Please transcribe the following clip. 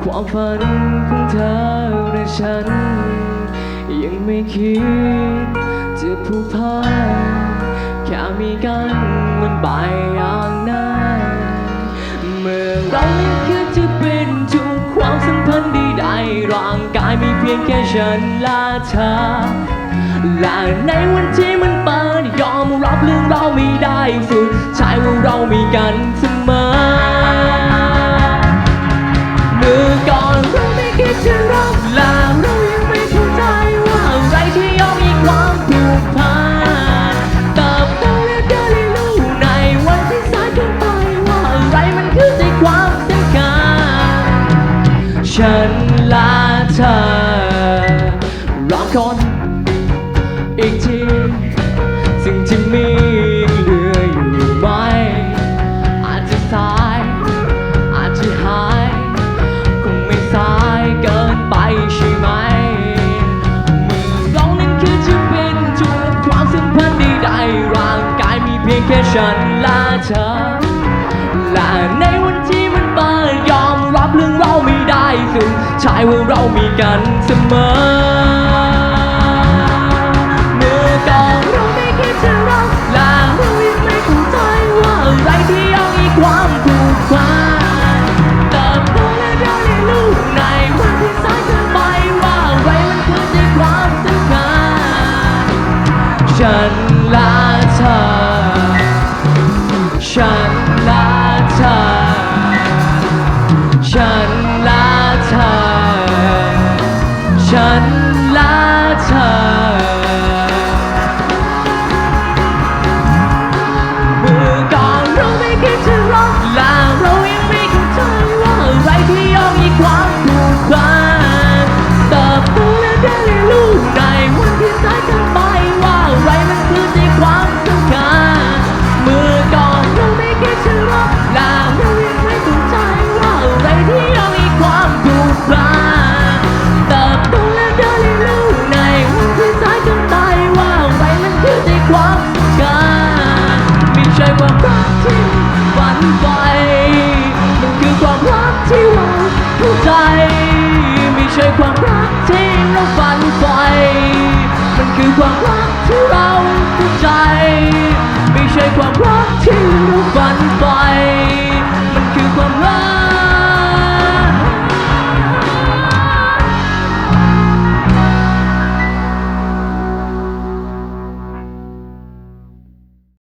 ความฝันของเธอและฉัน ยังไม่คิดจะผูกพันแค่มีกันมันไปอย่างนั้นเมื่อเรายังคิดจะเป็นทุกความสัมพันธ์ใดๆร่างกายมีเพียงแค่ฉันและเธอและในวันที่มันเปิดยอมรับเรื่องเราไม่ได้สุดใช่ว่าเรามีกันเสมอ นและเธอรอคนอีกทีสิ่งที่มีเหลืออยู่ไหมอาจจะสาย อาจจะหาย คงไม่สายเกินไปใช่ไหมเมื่อเรานั้นคือจะเป็นทุกความสัมพันธ์ใดๆร่างกายมีเพียงแค่ฉันและเธอและในวัน ได้สุดใช่ว่าเรามีกันเสมอ เมื่อก่อนเราไม่คิดจะรักและเรายังไม่เข้าใจว่าอะไรที่ยังมีความผูกพันเติบโตและเราเรียนรู้ในวันที่สายเกินไปว่าอะไรมันคือใจความสำคัญฉันและเธอฉันและ ความรักที่เราตั้งใจ ไม่ใช่ความรัก